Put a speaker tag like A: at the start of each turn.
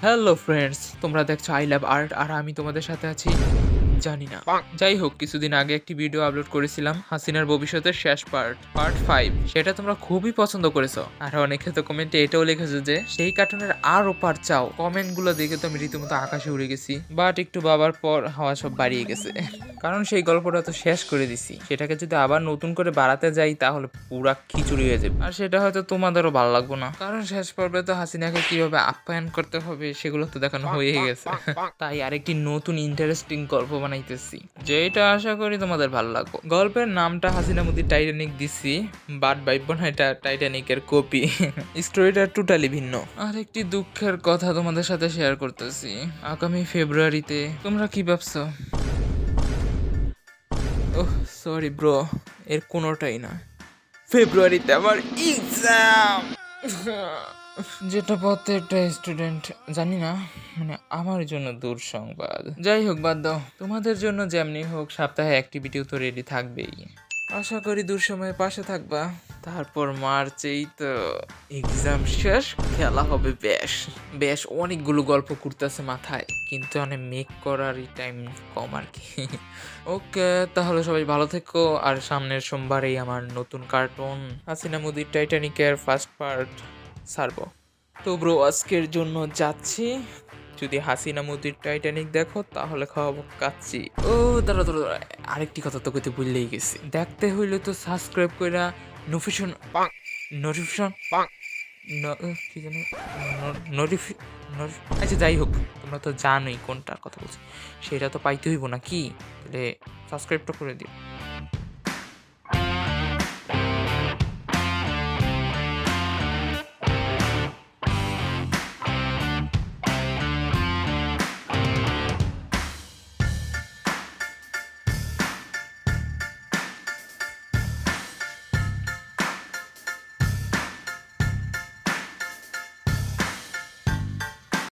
A: Hello friends তোমরা দেখছ I love art আর আমি তোমাদের সাথে আছি জানি না। যাই হোক কিছুদিন আগে একটি ভিডিও আপলোড করেছিলাম হাসিনার ভবিষ্যতের শেষ পার্ট পার্ট ফাইভ সেটা তোমরা খুবই পছন্দ করেছ। আর অনেকে তো কমেন্টে এটাও লিখেছো যে সেই কার্টুনের আরও পার্ট চাও। কমেন্টগুলো দেখে তো আমি রীতিমতো আকাশে উড়ে গেছি বাট একটু বাবার পর হাওয়া সব বাড়িয়ে গেছে। কারণ সেই গল্পটা তো শেষ করে দিছি। সেটাকে যদি আবার নতুন করে বাড়াতে যাই তাহলে পুরা খিচুড়ি হয়ে যাবে। আর সেটা হয়তো তোমাদেরও ভালো লাগবে না। কারণ শেষ পর্বে তো হাসিনাকে কীভাবে আপ্যায়ন করতে হবে সেগুলো তো দেখানো হয়ে গেছে। তাই আরেকটি নতুন ইন্টারেস্টিং গল্প বানাইতেছি। যেটা আশা করি তোমাদের ভালো লাগবে। গল্পের নামটা হাসিনা মুদি টাইটানিক দিছি বাট ভাইব না, এটা টাইটানিকের কপি স্টোরিটা টোটালি ভিন্ন। আর একটি দুঃখের কথা তোমাদের সাথে শেয়ার করতেছি। আগামী ফেব্রুয়ারিতে তোমরা কি ভাবছ? ওহ সরি ব্রো এর কোনোটাই না। ফেব্রুয়ারিতে আমার এক্সাম যেটা প্রত্যেকটা স্টুডেন্ট জানি না। মানে আমার জন্য দূর সংবাদ যাই হোক, বাদ দাও। তোমাদের জন্য যেমনি হোক, সপ্তাহে অ্যাক্টিভিটিও তো রেডি থাকবেই। আশা করি দূর সময়ে পাশে থাকবা। তারপর মার্চেই তো এক্সাম শেষ, খেলা হবে বেশ। বেশ, অনেকগুলো গল্প করতেছে মাথায়, কিন্তু অনেক মেক করারই টাইম কম আর কি। ওকে, তাহলে সবাই ভালো থেকো, আর সামনের সোমবারেই আমার নতুন কার্টুন হাসিনা মুদির টাইটানিকের ফার্স্ট পার্ট ছাড়বো। তো ব্রো আজকের জন্য যাচ্ছি। যদি হাসিনা মুদির টাইটানিক দেখো তাহলে খাওয়াবো কাচ্ছি ও দাঁড়া দাঁড়া দাঁড়া, আরেকটি কথা তো কইতে ভুললেই গেছি। দেখতে হইলে তো সাবস্ক্রাইব কইরা নোটিফিকেশন নোটিফিকেশন কি জানি নোটিফি আচ্ছা যাই হোক তোমরা তো জানোই কোনটার কথা বলছি। সেটা তো পাইতে হইব না কি? তাহলে সাবস্ক্রাইবটা করে দিও।